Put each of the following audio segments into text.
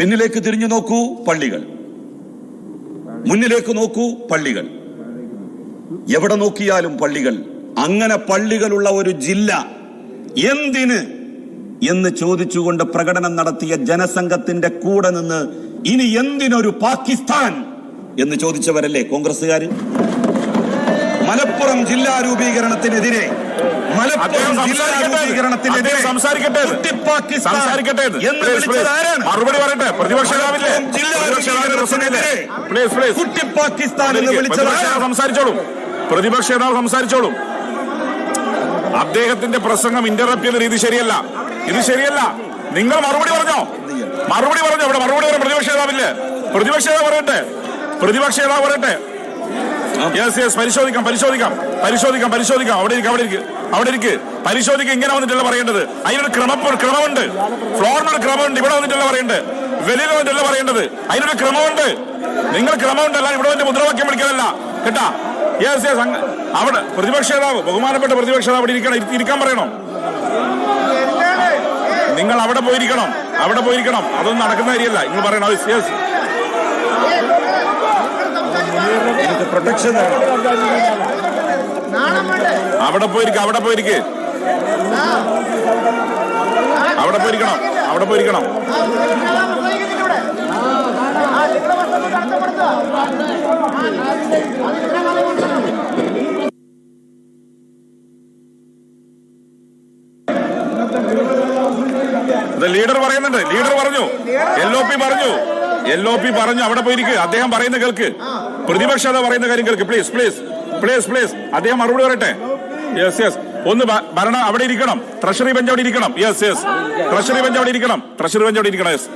പിന്നിലേക്ക് തിരിഞ്ഞു നോക്കൂ പള്ളികൾ. മുന്നിലേക്ക് നോക്കൂ പള്ളികൾ. എവിടെ നോക്കിയാലും പള്ളികൾ. അങ്ങനെ പള്ളികളുള്ള ഒരു ജില്ല എന്തിന് എന്ന് ചോദിച്ചുകൊണ്ട് പ്രകടനം നടത്തിയ ജനസംഘത്തിന്റെ കൂടെ നിന്ന് ഇനി എന്തിനൊരു പാകിസ്ഥാൻ എന്ന് ചോദിച്ചവരല്ലേ കോൺഗ്രസ്സുകാർ മലപ്പുറം ജില്ലാ രൂപീകരണത്തിനെതിരെ മലപ്പുറം ജില്ലാ രൂപീകരണത്തിനെതിരെ സംസാരിക്കട്ടെ. സംസാരിക്കട്ടെ എന്ന് വിളിച്ചത് ആരാണ്? മറുപടി പറയട്ടെ. പ്രതിപക്ഷ കുട്ടി പാകിസ്ഥാൻ എന്ന് വിളിച്ചത് പ്രതിപക്ഷ നേതാവ് സംസാരിച്ചോളൂ. സംസാരിച്ചോളും പ്രതിപക്ഷ നേതാവ് സംസാരിച്ചോളും. അദ്ദേഹത്തിന്റെ പ്രസംഗം ഇന്ററപ്റ്റ് ചെയ്ത രീതി ശരിയല്ല. ഇത് ശരിയല്ല. നിങ്ങൾ മറുപടി പറഞ്ഞോ? മറുപടി പറഞ്ഞോ? ഇവിടെ മറുപടി പറഞ്ഞു പ്രതിപക്ഷ നേതാവില്ലേ? പ്രതിപക്ഷ നേതാവ് പറയട്ടെ. പ്രതിപക്ഷ നേതാവ് പറയട്ടെ. യെസ് യെസ് പരിശോധിക്കാം പരിശോധിക്കാം. പരിശോധിക്കാം പരിശോധിക്കാം. അവിടെ ഇരിക്കും അവിടെ ഇരിക്കും. അവിടെ ഇരിക്ക്. പരിശോധിക്കുക ഇങ്ങനെ വന്നിട്ടല്ല പറയേണ്ടത്? അതിനൊരു ക്രമ ക്രമമുണ്ട്. ഫ്ലോറിനൊരു ക്രമമുണ്ട്. ഇവിടെ വന്നിട്ടല്ല പറയേണ്ടത്? വെളിയിൽ വന്നിട്ടല്ല പറയേണ്ടത്? അതിനൊരു ക്രമമുണ്ട്. നിങ്ങൾ ക്രമമുണ്ടല്ല ഇവിടെ വന്നിട്ട് മുദ്രാവാക്യം വിളിക്കാനല്ല. കേട്ടാ? യെസ് യെസ് അവിടെ പ്രതിപക്ഷ നേതാവ് ബഹുമാനപ്പെട്ട പ്രതിപക്ഷ നേതാവ് അവിടെ ഇരിക്കണം. ഇരിക്കാൻ പറയണം? നിങ്ങൾ അവിടെ പോയിരിക്കണം. അവിടെ പോയിരിക്കണം. അതൊന്നും നടക്കുന്ന കാര്യമല്ല. നിങ്ങൾ പറയണം യെസ് പ്രൊട്ടക്ഷൻ അവിടെ പോയിരിക്ക അവിടെ പോയിരിക്ക. അവിടെ പോയിരിക്കണം അവിടെ പോയിരിക്കണം. ലീഡർ പറയുന്നുണ്ട് ലീഡർ പറഞ്ഞു. എൽ ഒ പി പറഞ്ഞു. എൽ ഒ പി പറഞ്ഞു അവിടെ പോയിരിക്കുക അദ്ദേഹം പറയുന്ന കേൾക്ക്. പ്രതിപക്ഷത പറയുന്ന കാര്യം കേൾക്ക്. പ്ലീസ് പ്ലീസ് പ്ലീസ് പ്ലീസ് അദ്ദേഹം മറുപടി പറയട്ടെ? യെസ് യെസ് ഒന്ന് ഭരണ അവിടെ ഇരിക്കണം. ട്രഷറി ബെഞ്ച് അവിടെ ഇരിക്കണം. യെസ് യെസ് ട്രഷറി ബെഞ്ച് അവിടെ ഇരിക്കണം. ട്രഷറി ബെഞ്ച് അവിടെ ഇരിക്കണം. യെസ്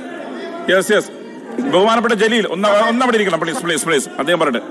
യെസ് യെസ് ബഹുമാനപ്പെട്ട ജലീൽ ഒന്ന് ഒന്ന് അവിടെ ഇരിക്കണം. പ്ലീസ് പ്ലീസ് പ്ലീസ് അദ്ദേഹം പറയട്ടെ.